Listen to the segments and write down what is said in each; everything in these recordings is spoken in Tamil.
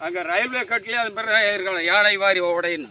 அங்கே ரயில்வே கட்டிலே அது மாதிரி இருக்கலாம் யானை வாரி ஓடைன்னு.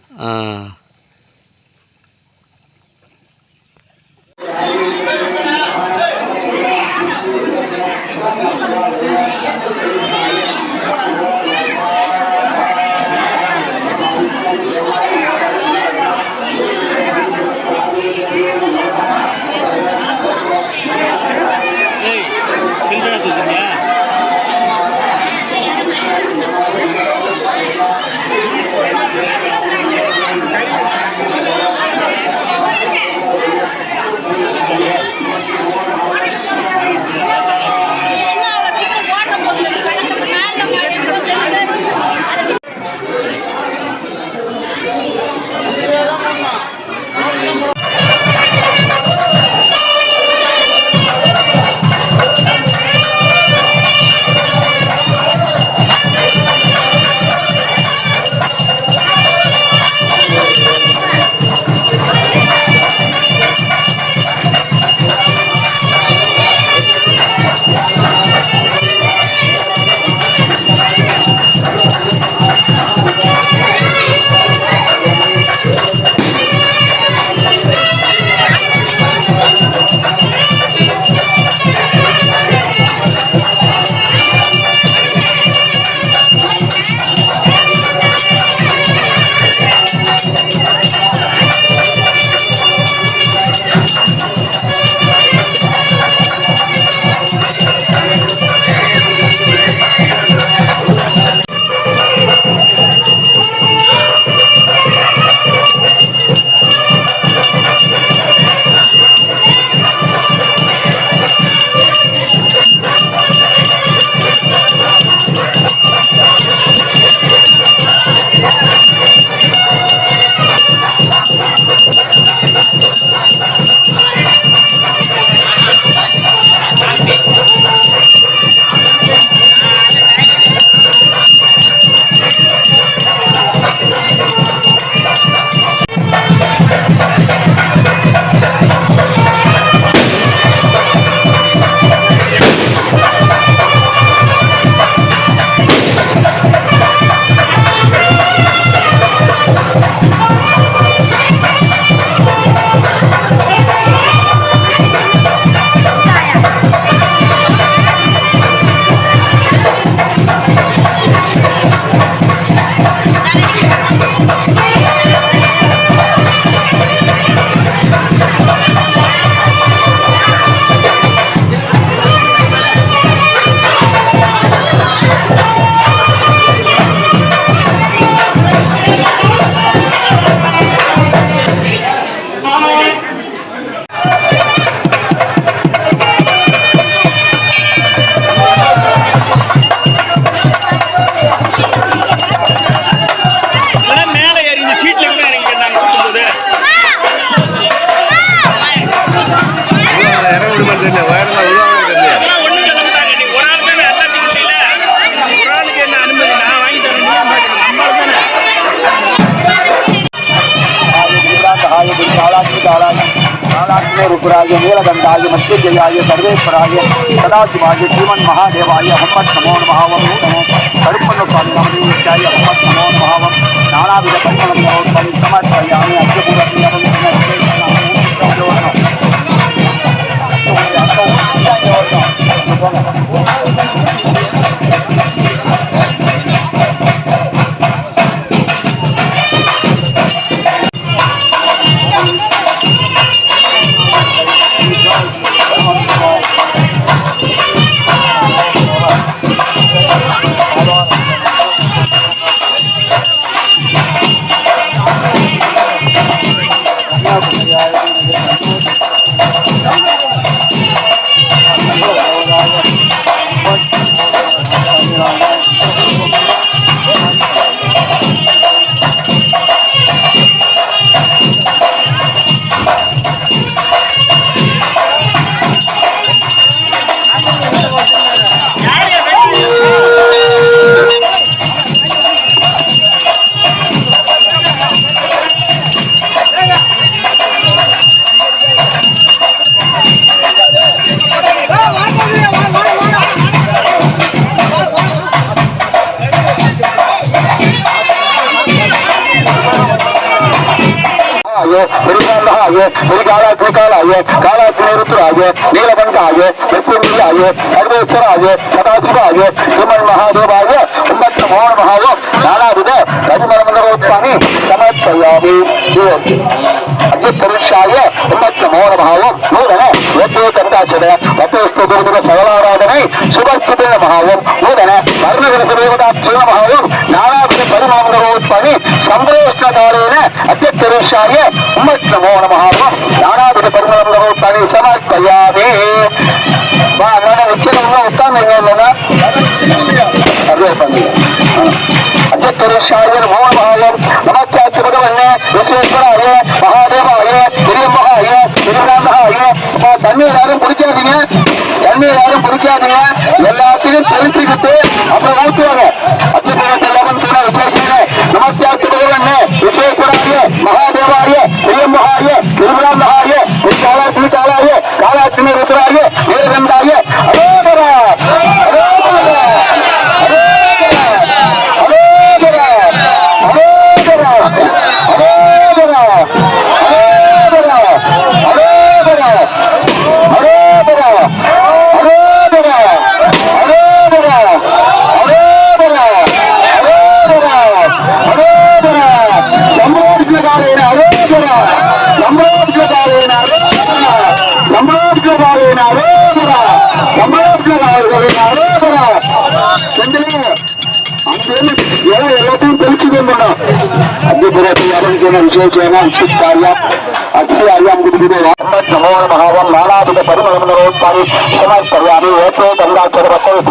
दिव्याय सर्वेश्वराय सदाशिवाय जीवन महादेवाय हम्मत नमो महावम नमो करुपन्न स्वामी नमनीय हम्मत नमो महावम नानाविध परिणमोत्तम समर्पयामि अग्रपूरप्रियं திருகாலாய காலாத்ரி ஆகிய நீலகண்டாய ஆகிய சர்வேஸ்வராய சதாசிவாய ஸ்ரீமன் மகாதேவாய உம்மத்த மோகன மகாவம் நானாவித ரஜமரமந்தரோத்சாமி சமர்ப்பயாமி அஜித்தருஷாய உம்மத்த மோகன மகாவம் நூதன ஏற்றே கந்தாச்சத வத்தேஸ்து துர்முக சகலாராதனை சுபஸ்துத மகாவம் நூதன வர்ணகரச தேவதாட்சிய மகாவம் நானாவித பரிமாமந்தரோத்சாமி சம்பிரேஷ்ட காலேன அஜித்தருஷாய உம்மத்த மோகன மகாவம் சமர்ப்பயாமி வா அண்ணா நிச்சயம் இல்லைன்னா அதே பண்ணி நமோ மகாயம் நமச்சாச்சு பகவன்னே விஸ்வேஸ்வராய மகாதேவாய திரியம்பகாய திருநாமகாய அப்பா தண்ணீர் யாரும் குடிக்காதீங்க தண்ணீர் யாரும் குடிக்காதீங்க எல்லாத்தையும் தெரிஞ்சுக்கிட்டு அப்புறம் ஊற்றுவாங்க කුරේ යරන් ජන විශේෂයෙන් සිත්කාරයක් අත්‍යයම් ගුදුනේ රාමත් නමෝර මහවන් මාලාදුක පරිමලමනෝත්පරි සමාජ පරිවාරේ වේතෝ ගංගාචර වසව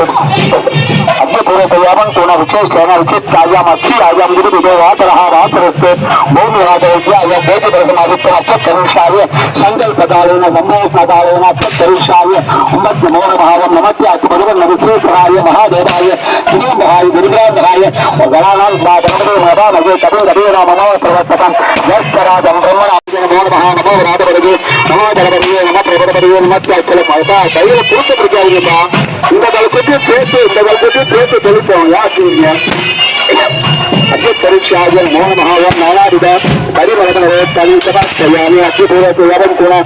අධ්‍ය පුරේ තයාවන් තුන විශේෂයෙන් සිත්කාරයක් අත්‍යයම් ගුදුනේ වාතරහ වාතරස්ස භූමි වාදෝය ය දේජ බරමාදිත්‍ය අත්‍යකරුෂාවේ සංකල්පදාලේන සම්මෝහදාලේන අත්‍යකරුෂාවේ උම්මත් නමෝර මහවන් නමස්ය අත්පරිමල විශේෂාය මහා දේවාය කිරිය මහා දුර්ගා ಗಣಾನಾಂ ಗಣಪತಿ ಮಹಾ ನಗೆ ಕವಿ ರವಿ ರಾಮ ಪ್ರವಸ್ತಂ ಯಸ್ಕರಾಜ ಬ್ರಹ್ಮಣ ಮಹಾನಮೋ ನಾದಪರಿಗೆ ನಮೋ ಜಗದರಿಗೆ ನಮ ಪ್ರಭುಪರಿಗೆ ನಮಸ್ಕಾರ ಮಾತಾ கையில கொடுத்து பிடிக்காதீங்கப்பா இந்த காலத்துக்கு பேசு இந்த காலத்துக்கு பேசு தெளிச்சவங்க யாருங்க அக்னி பரீட்சாயன் மோக மகாவன் நானாதிப கரிமரகனரே தனி சபாஸ்தயாமி அக்னி பூர்வ குணம்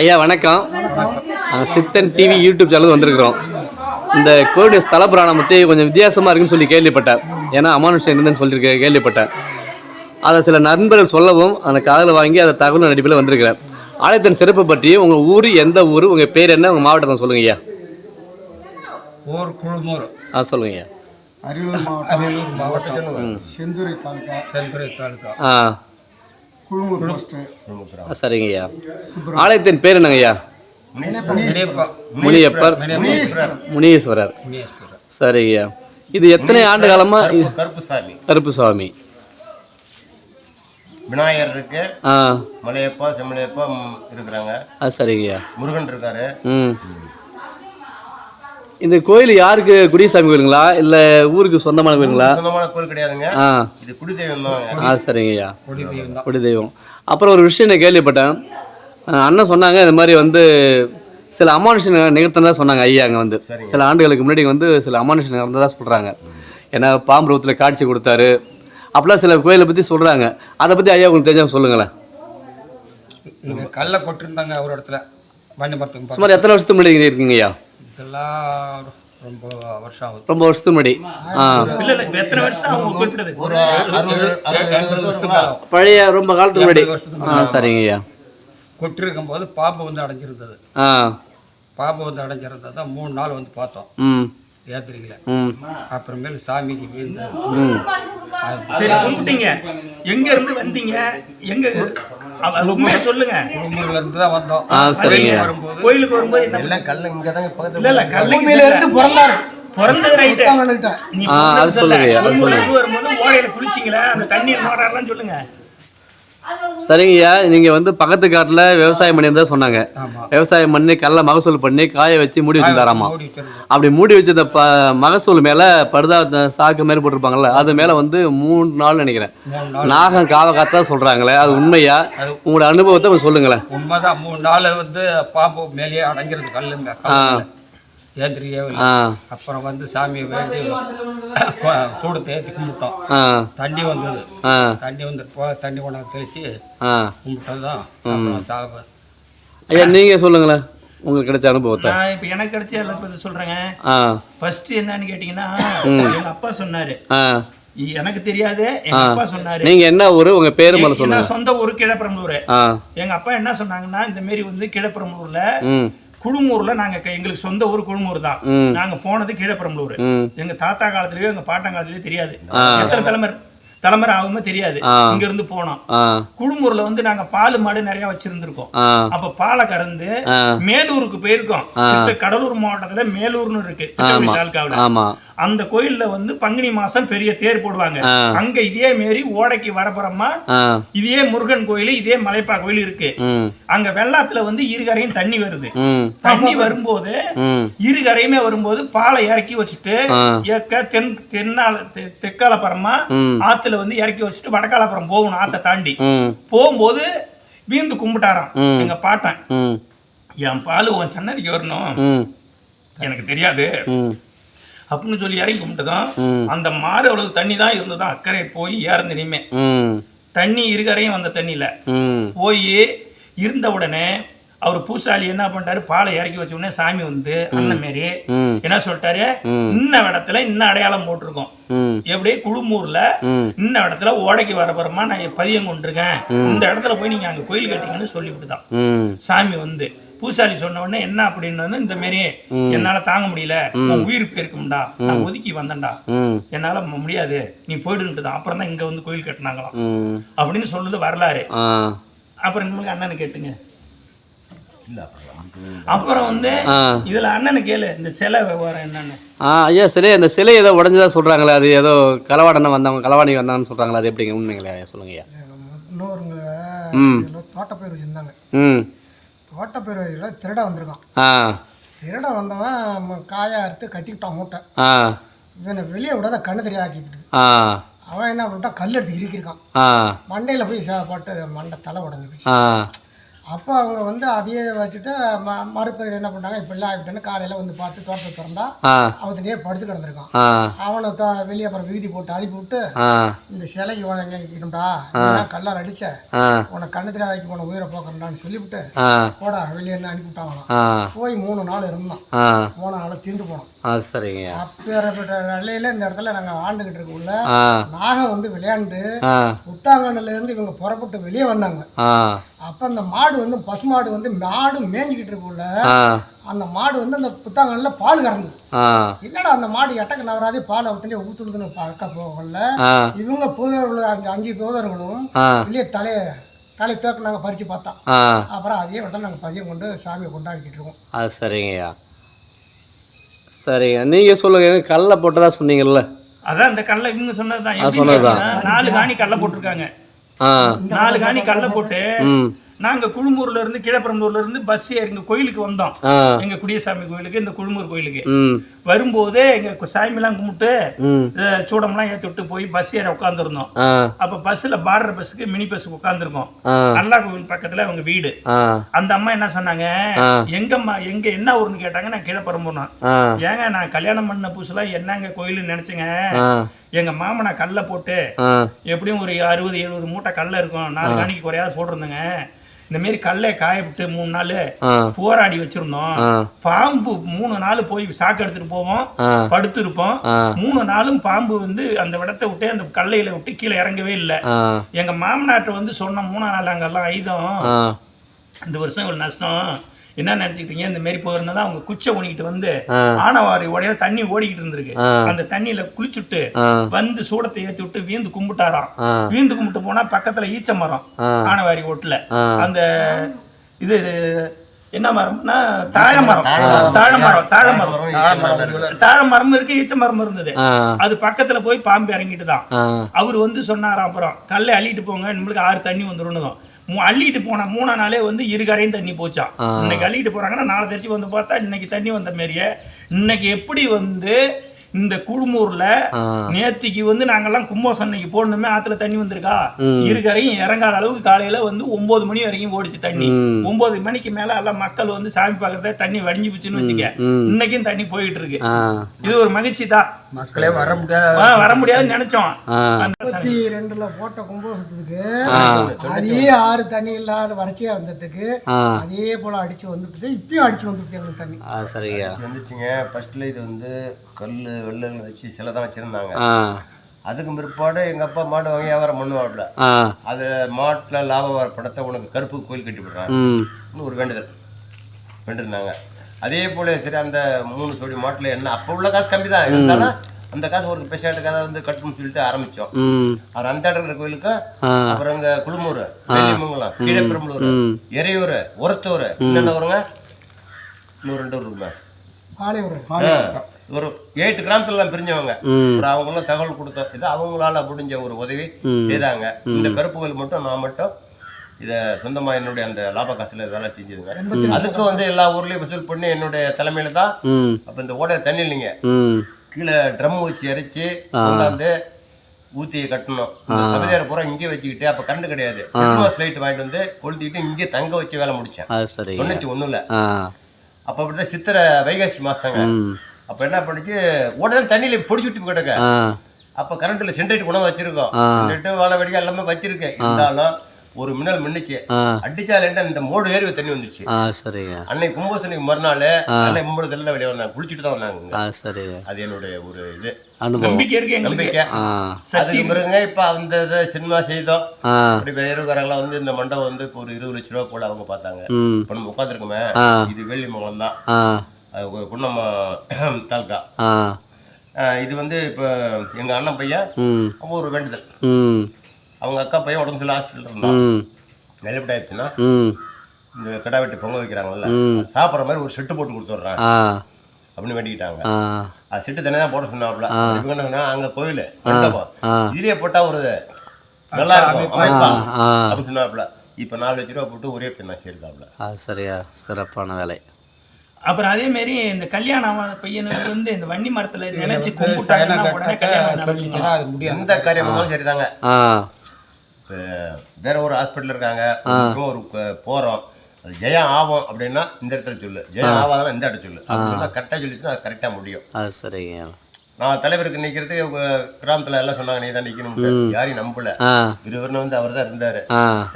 ஐயா வணக்கம். நாங்கள் சித்தன் டிவி யூடியூப் சேனல் வந்திருக்கிறோம். இந்த கோவிலுடைய ஸ்தல புராணம் பற்றி கொஞ்சம் வித்தியாசமாக இருக்குன்னு சொல்லி கேள்விப்பட்டேன். ஏன்னா அமானுஷம் இருந்தேன்னு சொல்லியிருக்க கேள்விப்பட்டேன். அதை சில நண்பர்கள் சொல்லவும் அந்த காதில் வாங்கி அதை தகவல் அடிப்பில் வந்திருக்கிறேன். ஆலயத்தின் சிறப்பு பற்றி உங்கள் ஊர் எந்த ஊர் உங்கள் பேர் என்ன உங்கள் மாவட்டத்தை சொல்லுங்க ஐயா. ஊர் குழுமூர். ஆ சொல்லுங்க ஐயா. அரியலூர் மாவட்டம். அரியலூர் மாவட்டம். செந்துறை தாலுகா. செந்துறை தாலுகா. ஆ. குழுமூர் போஸ்ட்டு சரிங்க ஐயா ஆலயத்தின் பேர் என்னங்க ஐயா முனியப்பர். முனீஸ்வரர். சரிங்க ஐயா இது எத்தனை ஆண்டு காலமா கருப்புசாமி. கருப்பு சுவாமி விநாயகர் இருக்கு. ஆ. மலையப்பா செம்மலையப்பா இருக்கிறாங்க. அது சரிங்க ஐயா முருகன் இருக்காரு. ம். இந்த கோயில் யாருக்கு குடிசாமி கோயிலுங்களா? இல்லை ஊருக்கு சொந்தமான கோயிலுங்களா? சொந்தமான கோயில் கிடையாதுங்க. ஆ. இது குடி தெய்வம் தான் ஆ சரிங்க ஐயா குடி தெய்வம் அப்புறம் ஒரு விஷயம் நான் கேள்விப்பட்டேன். அண்ணன் சொன்னாங்க இந்த மாதிரி வந்து சில அமானுஷன் நிகழ்த்ததா சொன்னாங்க ஐயா அங்கே வந்து. சில ஆண்டுகளுக்கு முன்னாடி வந்து சில அமானுஷன் நடந்ததா சொல்கிறாங்க ஏன்னா பாம்பு ரூபத்தில் காட்சி கொடுத்தாரு. அப்படிலாம் சில கோயிலை பற்றி சொல்கிறாங்க அதை பற்றி ஐயா உங்களுக்கு தெரிஞ்சவங்க சொல்லுங்களேன். கல்லை கொட்டிருந்தாங்க ஒரு இடத்துல. சுமார் எத்தனை வருஷத்துக்கு முன்னாடி இங்க இருக்கீங்க ஐயா ரொம்ப வருஷம் ஆகுது ரொம்ப வருஷத்துக்கு முன்னாடி. பழைய ரொம்ப காலத்துக்கு முன்னாடி. ஆ சரிங்க ஐயா. கொட்டிருக்கும் போது பாம்பு வந்து அடைஞ்சிருந்தது. ஆ. பாம்பு வந்து அடைஞ்சிருந்தது தான் மூணு நாள் வந்து பார்த்தோம். ம். ஏத்திரிக்கல ம். அப்புறமேல் சாமிக்கு வீழ்ந்து ம். சரி எங்க இருந்து வந்தீங்க? எங்க சொல்லுங்க குடும்பூர்ல இருந்து தான் வந்தோம். சரிங்க. வரும்போது கோயிலுக்கு வரும்போது எல்லாம் கல்லு இங்கே இல்ல பக்கத்தில் இல்ல இருந்து பிறந்தாரு. பிறந்தது ரைட்டு அது பிறந்தது சொல்லுங்க, வரும்போது ஓடையில குளிச்சிங்களா அந்த தண்ணீர் மாறாரெல்லாம் சொல்லுங்க. சரிங்கய்யா. நீங்கள் வந்து பக்கத்து காட்டில் விவசாயம் பண்ணியிருந்தா சொன்னாங்க. விவசாயம் பண்ணி கடல மகசூல் பண்ணி காய வச்சு மூடி வச்சுருந்தாராமா? அப்படி மூடி வச்சிருந்த ப மகசூல் மேலே படுதா சாக்கு மாதிரி போட்டிருப்பாங்கல்ல அது மேலே வந்து மூணு நாள் நினைக்கிறேன். நாகம் காவ காத்தா சொல்கிறாங்களே அது உண்மையா? உங்களோட அனுபவத்தை சொல்லுங்களேன். உண்மைதான். மூணு நாள் வந்து பாம்பு மேலேயே அடைஞ்சிருது கல்லு மே- ஆ கல்லு ஏந்திரியே இல்லை. ஆ. அப்புறம் வந்து சாமியை வேண்டி சூடு தேய்ச்சி கும்பிட்டோம். ஆ. தண்ணி வந்தது. ஆ. தண்ணி வந்து போ தண்ணி கொண்டாந்து தெளிச்சு ஆ. கும்பிட்டது தான் அப்புறம் சாப ஐயா நீங்கள் சொல்லுங்களேன் உங்களுக்கு கிடைச்ச அனுபவத்தை. நான் இப்ப எனக்கு கிடைச்ச எல்லாம் இப்ப சொல்றேங்க. ஆ. ஃபர்ஸ்ட் என்னன்னு கேட்டீங்கன்னா எங்க அப்பா சொன்னாரு. ஆ. எனக்கு தெரியாது எங்க அப்பா சொன்னாரு. நீங்கள் என்ன ஊர்? உங்கள் பேரு மேலே சொல்லுங்கள் சொந்த ஊர் கிழப்பரம்பூர் ஆ. எங்க அப்பா என்ன சொன்னாங்கன்னா இந்த மாரி வந்து கிழப்பரம்பூர்ல ம். குழுமூர்ல நாங்க எங்களுக்கு சொந்த ஊர் குழுமூர் தான். நாங்க போனது கீழப்பரம்பலூர். எங்க தாத்தா காலத்துலயோ எங்க பாட்டன் காலத்துலயோ தெரியாது. எத்தனை தலைமுறை தலைமுறை ஆகுமோ தெரியாது. இங்க இருந்து போனோம். ஆ. குழுமூர்ல வந்து நாங்க பால் மாடு நிறைய வச்சிருந்திருக்கோம். அப்ப பாலை கறந்து மேலூருக்கு போயிருக்கோம். கடலூர் மாவட்டத்துல மேலூர்னு இருக்கு. அந்த கோயில்ல வந்து பங்குனி மாசம் பெரிய தேர் போடுவாங்க. அங்க இதே மாரி ஓடைக்கு வரப்புறமா இதே முருகன் கோயில் இதே மலைப்பா கோயில் இருக்கு. அங்க வெள்ளாத்துல வந்து இருகரையும் தண்ணி வருது. தண்ணி வரும்போது இருகரையுமே வரும்போது பாலை இறக்கி வச்சுட்டு தென் தென்னால தெ- தெற்காலப்புறமா ம். ஆத்துல வந்து இறக்கி வச்சுட்டு வடக்காலப்புறம் போகணும் ஆத்தை தாண்டி. போகும்போது வீந்து கும்பிட்டாராம். எங்க பாட்டன். என் பால் உன் சன்னதிக்கு வரணும். எனக்கு தெரியாது. அப்படின்னு சொல்லி இறங்கி கும்பிட்டதும் ம். அந்த மாடு அவ்வளவு தண்ணி தான் இருந்ததும் அக்கறை போய் ஏறந்து இனிமே ம். தண்ணி இருகரையும் வந்த தண்ணியில. போய் இருந்த உடனே அவர் பூசாரி என்ன பண்ணிட்டாரு? பாலை இறக்கி வச்ச உடனே சாமி வந்து அண்ணன் மாரி என்ன சொல்லிட்டாரு. இன்ன இடத்துல இன்ன அடையாளம் போட்டிருக்கோம். எப்படி? குழுமூர்ல இன்ன இடத்துல ஓடைக்கு வரப்புறமா நான் பதியம் கொண்டிருக்கேன். இந்த இடத்துல போய் நீங்க அங்க கோயில் கட்டிங்கன்னு சொல்லிவிட்டு தான் ம். சாமி வந்து பூசாரி சொன்ன உடனே என்ன அப்படின்னு வந்து இந்த மாரி என்னால தாங்க முடியல. உன் உயிர் போயிருக்கும்டா நான் ஒதுக்கி வந்தேன்டா. என்னால முடியாது. நீ போயிடுன்ட்டு அப்புறம் தான் இங்க வந்து கோயில் கட்டினாங்களாம். அப்படின்னு சொல்லுது வரலாறு. அப்புறம் உங்களுக்கு அண்ணனை கேட்டுங்க. அப்புறம் வந்து இதுல அண்ணனை கேளு இந்த சிலை விவகாரம் என்னன்னு. ஆ ஐயா சரி அந்த சிலை ஏதோ உடஞ்சதா சொல்கிறாங்களே அது ஏதோ களவாடனை வந்தவங்க களவாணி வந்தாங்கன்னு சொல்கிறாங்களே அது எப்படிங்க உண்மைங்களா ஐயா சொல்லுங்க ஐயா. இன்னொருங்க ம். தோட்டப்பயிர் வச்சிருந்தாங்க ம். தோட்டப்பயிர் திருட வந்திருக்கான். ஆ. திருட வந்தவன் காயை அறுத்து கட்டிக்கிட்டான் மூட்டை. ஆ. இவனை வெளியே விடாத கண்ணு தெரியாக்கிட்டு ஆ. அவன் என்ன பண்ணிட்டான்? கல் எடுத்து இறுக்கியிருக்கான். ஆ. மண்டையில் போய் போட்டு மண்டை தலை உடஞ்சி போய் ஆ. அப்போ அவங்க வந்து அதையே வச்சுட்டு ம மறுபடியும் என்ன பண்ணாங்க இப்படிலாம் ஆகிட்டேன்னு காலையில் வந்து பார்த்து தோட்டத்தை திறந்தா அவத்துலேயே படுத்து கிடந்திருக்கான். அவனை த வெளியே அப்புறம் வீதி போட்டு அனுப்பி விட்டு இந்த சிலைக்கு உன எங்கே வைக்கணும்டா கல்லால் அடிச்ச உனக்கு கண்ணு தெரியாத உன உயிரை போக்கணும்டான்னு சொல்லிவிட்டு போடா வெளியே அனுப்பி விட்டாங்களாம். ஆ. போய் மூணு நாள் இருந்தான். மூணு நாள் தீர்ந்து போனோம் சரிங்க. அப்பேற்பட்ட நிலையில இந்த இடத்துல நாங்கள் வாழ்ந்துகிட்டு இருக்கக்குள்ள நாகம் வந்து விளையாண்டு ஆ. புத்தாங்கண்ணுல இருந்து இவங்க புறப்பட்டு வெளியே வந்தாங்க. அப்போ அந்த மாடு வந்து பசுமாடு வந்து மாடு மேய்ஞ்சிக்கிட்டு இருக்குள்ள ஆ. அந்த மாடு வந்து அந்த புத்தாங்கல்ல பால் கறந்தது ஆ. என்னடா அந்த மாடு எட்டக்கு நவராதே பால் அவத்தே ஊத்துறதுன்னு பார்க்க போகல இவங்க போதவர்கள் அஞ்சு அஞ்சு போதவர்களும் ஆ. வெளியே தலையை தலை தேக்கு நாங்கள் பறித்து பார்த்தோம் அப்புறம் அதே விட நாங்கள் பதியம் கொண்டு சாமியை கொண்டாடிக்கிட்டு இருக்கோம். அது சரிங்கய்யா. சரிங்க. நீங்கள் சொல்லுங்க எனக்கு கடலை போட்டதா சொன்னீங்கல்ல? அதான் இந்த கடலை இவங்க சொன்னதுதான். ஆ, எப்படி சொன்னதுதான். கேட்டீங்கன்னா, நாலு காணி கடலை போட்டிருக்காங்க. நாலு காணி கடலை போட்டு நாங்க குழுமூர்ல இருந்து கீழப்பரம்பூர்ல இருந்து பஸ் இங்க கோயிலுக்கு வந்தோம். எங்க குடியசாமி கோயிலுக்கு இந்த குழுமூர் கோயிலுக்கு. வரும்போது எங்க சாமிலாம் கும்பிட்டு ம். அஹ், சூடம்லாம் ஏற்றி விட்டு போய் பஸ் ஏற உட்காந்துருந்தோம் அப்ப பஸ்ல பார்டர் பஸ்ஸுக்கு மினி பஸ்ஸுக்கு உட்காந்துருக்கோம் அல்லா கோவில் பக்கத்துல அவங்க வீடு. அந்த அம்மா என்ன சொன்னாங்க. எங்கம்மா எங்க என்ன ஊருன்னு கேட்டாங்க. நான் கீழப்பரம்பூர்னா. ஏங்க நான் கல்யாணம் பண்ண புதுசுல என்னங்க கோயில்னு நினைச்சேங்க? எங்க மாமனை கல்லை போட்டு எப்படியும் ஒரு அறுபது எழுபது மூட்டை கல்ல இருக்கும். நாலு காணிக்கு குறையாத போட்டிருந்தேங்க. இந்த மாரி கல்லை காய விட்டு மூணு நாள் போராடி வச்சிருந்தோம். பாம்பு மூணு நாள் போய் சாக்கு எடுத்துட்டு போவோம். படுத்திருப்போம். மூணு நாளும் பாம்பு வந்து அந்த விடத்தை விட்டு அந்த கல்லையில விட்டு கீழே இறங்கவே இல்லை. எங்க மாமனாட்ட வந்து சொன்ன மூணா நாள் அங்கெல்லாம் ஐதம் இந்த வருஷம் இவ்வளவு நஷ்டம். என்ன நினைச்சுக்கிட்டீங்க? இந்த மாரி போயிருந்தா அவங்க குச்சை ஊனிக்கிட்டு வந்து. ஆனவாரி உடைய தண்ணி ஓடிக்கிட்டு இருந்திருக்கு. அந்த தண்ணியில குளிச்சுட்டு வந்து சூடத்தை ஏத்தி விட்டு வீந்து கும்பிட்டாராம். வீந்து கும்பிட்டு போனா பக்கத்துல ஈச்ச மரம். ஆனவாரி ஓட்டுல. அந்த இது என்ன மரம்னா தாழமரம் தாழமரம் தாழமரம் தாழமரம் இருக்கு. ஈச்ச மரம் இருந்தது. அது பக்கத்துல போய் பாம்பு இறங்கிட்டு தான். அவர் வந்து சொன்னாராம் அப்புறம் கல்லை அள்ளிட்டு போங்க நம்மளுக்கு ஆறு தண்ணி வந்துருன்னு அள்ளிட்டு போன மூணா நாளே வந்து இரு கரையும் தண்ணி போச்சாம் ஆ. இன்னைக்கு அள்ளிட்டு போறாங்கன்னா நாளை தெரிச்சு வந்து பார்த்தா இன்னைக்கு தண்ணி வந்த மாரியே. இன்னைக்கு எப்படி வந்து இந்த குழுமூர்ல நேத்திக்கு வந்து நாங்கெல்லாம் கும்போசம் அன்னைக்கு போடணுமே ஆத்துல தண்ணி வந்திருக்கா? ம். இரு கரையும் இறங்காத அளவுக்கு காலையில வந்து ஒன்பது மணி வரைக்கும் ஓடிச்சு தண்ணி. ஒன்பது மணிக்கு மேல எல்லாம் மக்கள் வந்து சாமி பார்க்கறத தண்ணி வடிஞ்சு போச்சுன்னு வச்சுக்க. இன்னைக்கும் தண்ணி போயிட்டு இருக்கு. இது ஒரு மகிழ்ச்சி தான். மக்களே வர முடியாத வர முடியாதுன்னு நினைச்சோம். முப்பத்தி ரெண்டுல போட்ட கும்பகோணத்துக்கு அதே ஆறு தண்ணி இல்லாத வறட்சியா வந்ததுக்கு அதே போல அடிச்சு வந்துட்டு இப்பயும் அடிச்சு வந்துட்டு எங்களுக்கு தண்ணி. ஆ சரிங்கய்யா வந்துச்சுங்க. ஃபர்ஸ்ட்ல இது வந்து கல் வெள்ளல் வச்சு சிலை தான் வச்சிருந்தாங்க. அதுக்கு பிற்பாடு எங்க அப்பா மாடு வாங்கி வியாபாரம் பண்ணுவாப்ல அது மாட்டுல லாபம் வர படத்தை உனக்கு கருப்பு கோயில் கட்டி விடுறான் ம் ஒரு வேண்டுதல். வேண்டிருந்தாங்க. அதே போல சரி அந்த மூணு ஜோடி மாட்டுல என்ன அப்போ உள்ள காசு கம்மி தான் இருந்தாலும் அந்த காசு ஒரு பெஷாட்டுக்காக வந்து கட்டணும்னு சொல்லிட்டு ஆரம்பிச்சோம். அவர் அந்த இடத்துல இருக்கிற கோயிலுக்கு அப்புறம் இங்க குழுமூர் வெள்ளிமங்கலம் கீழப்பெரும்பலூர் ம். எரையூர் ஒரத்தூர் என்னென்ன வருங்க இன்னும் ரெண்டு ஊர் இருக்குங்க. ஒரு எயிட் கிராமத்துல எல்லாம் பிரிஞ்சவங்க. அப்புறம் அவங்களும் தகவல் கொடுத்தோம் இது அவங்களால முடிஞ்ச ஒரு உதவி. செய்தாங்க. இந்த கருப்பு கோயில் மட்டும் நான் மட்டும் இத சொந்தமா என்னுடைய அந்த லாப காசுல வேலை செஞ்சிருங்க. அதுக்கு வந்து எல்லா ஊர்லயும் வசூல் பண்ணி என்னுடைய தலைமையில தான் அப்ப இந்த ஓட தண்ணி இல்லைங்க. கீழே ட்ரம் வச்சு இறைச்சி கொண்டாந்து ஊத்தி கட்டணும். சபதியார பூரா இங்கே வச்சுக்கிட்டு அப்ப கரண்ட் கிடையாது. லைட் வாங்கிட்டு வந்து கொளுத்திட்டு இங்கே தங்க வச்சு வேலை முடிச்சேன். தொண்ணூத்தி ஒண்ணுல. அப்ப அப்படிதான் சித்திரை வைகாசி மாசங்க. அப்ப என்ன பண்ணுச்சு உடனே தண்ணியில பொடிச்சு விட்டு கிடக்க. அப்ப கரண்ட்ல சென்ட்ரேட் குணம் வச்சிருக்கோம். சென்ட்ரேட் வாழ வெடிக்க எல்லாமே வச்சிருக்கேன் இருந்தாலும் ஒரு மின்னல் மின்னுச்சு. ஆ. அடிச்சாலேன்டா இந்த மோடு ஏறி தண்ணி வந்துச்சு ஆ சரிங்க. அன்னைக்கு கும்பகோசனைக்கு மறுநாள் நல்ல மூணு தெல்ல வெளியே வந்தாங்க. குளிச்சுட்டு தான் வந்தாங்க ஆ சரிங்க. அது என்னுடைய ஒரு இது. நம்பிக்கை இருக்கு நம்பிக்கை. ஆ. அதுக்கு பிறகுங்க இப்ப அந்த இதை சினிமா செய்தோம். ஆ. அப்படி வேறுகாரங்களாம் வந்து இந்த மண்டபம் வந்து இப்போ ஒரு இருபது லட்ச ரூபா போல அவங்க பார்த்தாங்க. இப்போ நம்ம உட்காந்துருக்கோமே இது வெள்ளிமங்கலம் தான். ஆ. அது குன்னம்ம தாலுக்கா இது வந்து இப்போ எங்க அண்ணன் பையன். ஒரு வேண்டுதல். அவங்க அக்கா பையன் உடம்பு சரியில்லை ஹாஸ்பிட்டல் இருந்தான். ம். நிலப்படி ஆயிடுச்சுன்னா ம். இந்த கடா வெட்டி பொங்க வைக்கிறாங்கல்ல சாப்பிட்ற மாதிரி ஒரு செட்டு போட்டு கொடுத்துட்றேன் ஆ. அப்படின்னு வேண்டிக்கிட்டாங்க. ஆ. அது செட்டு தனியாக தான் போட சொன்னாப்புல. இவங்க என்ன சொன்னா, அங்க கோயில் இதுலயே போட்டா ஒரு நல்லா இருக்கும் அப்படின்னு சொன்னாப்புல. இப்ப நாலு லட்ச ரூபா போட்டு ஒரே பெண்ணா சேர்த்தாப்புல. அது சரியா. சிறப்பான வேலை. அப்புறம் அதே மாதிரி இந்த கல்யாணம் பையனுக்கு வந்து இந்த வன்னி மரத்துல நினைச்சு கும்பிட்டாங்கன்னா உடனே கல்யாணம் நடக்கும் சொல்லிச்சுன்னா அது முடியாது. எந்த காரியம் பண்ணாலும் சரிதாங்க. ஆ. இப்ப வேற ஒரு ஹாஸ்பிட்டல் இருக்காங்க. ஒரு போறோம். அது ஜெயம் ஆகும் அப்படின்னா இந்த இடத்துல சொல்லு. ஜெயம் ஆகாதுன்னா இந்த இடத்துல சொல்லு. அப்படின்னா கரெக்டாக சொல்லிச்சுன்னா அது கரெக்டாக முடியும். அது சரிங்க. நான் தலைவருக்கு நிற்கிறது கிராமத்துல எல்லாம் சொன்னாங்க நீ தான் நிற்கணும்னு யாரையும் நம்பல. இருவருன்னு வந்து அவர் தான் இருந்தாரு.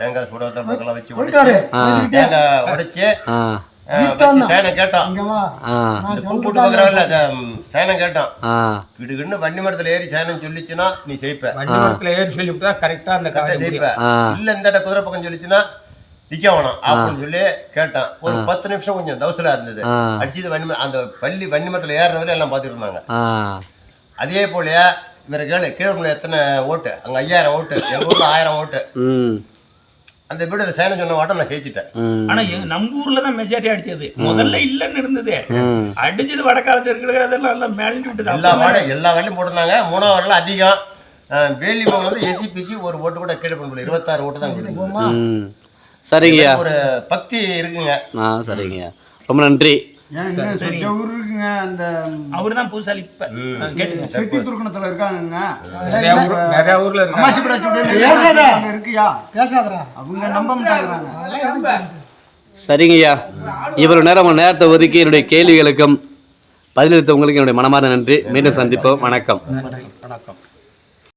தேங்காய் சுடவத்தை பக்கம்லாம் வச்சு போயிட்டாரு உடைச்சு தேங்காய் உடைச்சு சேனை கேட்டோம். இங்க வா. சேனம் கேட்டோம் ஆ. கிடுகிடுன்னு வண்டி மரத்துல ஏறி சேனம் சொல்லிச்சுன்னா நீ ஜெயிப்ப. வண்டி மரத்துல ஏறி சொல்லிவிட்டா கரெக்டா அந்த காரியம் ஜெயிப்ப. இல்ல இந்த குதிரை பக்கம் சொல்லிச்சுன்னா நிக்க வேணாம். அப்படின்னு சொல்லி கேட்டான். ஒரு பத்து நிமிஷம் கொஞ்சம் தவசலா இருந்தது. அடிச்சது வன்னிம அந்த பள்ளி வன்னிமரத்தில் ஏறினவரை எல்லாம் பார்த்துட்டு இருந்தாங்க. அதே போல இவரை கேளு கீழே எத்தனை ஓட்டு? அங்க ஐயாயிரம் ஓட்டு. எங்க ஊர்ல ஆயிரம் ஓட்டு. அந்த வீடு சைனம் சொன்ன ஓட்டம் நான் ஜெயிச்சிட்டேன் ஆனா நம்ம ஊர்ல தான் மெஜாரிட்டி அடிச்சது. முதல்ல இல்லன்னு இருந்தது. அடிச்சது வடக்காலத்துல இருக்கிறதெல்லாம் எல்லாம் மேலிட்டு விட்டது. எல்லா வார்டும் எல்லா வார்டிலும் போட்டிருந்தாங்க. மூணாவது வார்டில் அதிகம். வேலி வந்து எசிபிசி ஒரு ஓட்டு கூட கீழே பண்ண முடியல. இருபத்தாறு ஓட்டு தான் சரிங்கய்யா. ஒரு பக்தி இருக்குங்க. ஆ சரிங்கய்யா. ரொம்ப நன்றி. அந்த அவரு தான் இப்ப செட்டி துருக்கணத்துல நிறைய ஊர்ல இருக்காங்க. இருக்கியா? அவங்க நம்ப? சரிங்கய்யா. இவ்வளவு நேரம் நேரத்தை ஒதுக்கி என்னுடைய கேள்விகளுக்கும் பதிலளித்த உங்களுக்கு என்னுடைய மனமார்ந்த நன்றி. மீண்டும் சந்திப்போம். வணக்கம். வணக்கம்.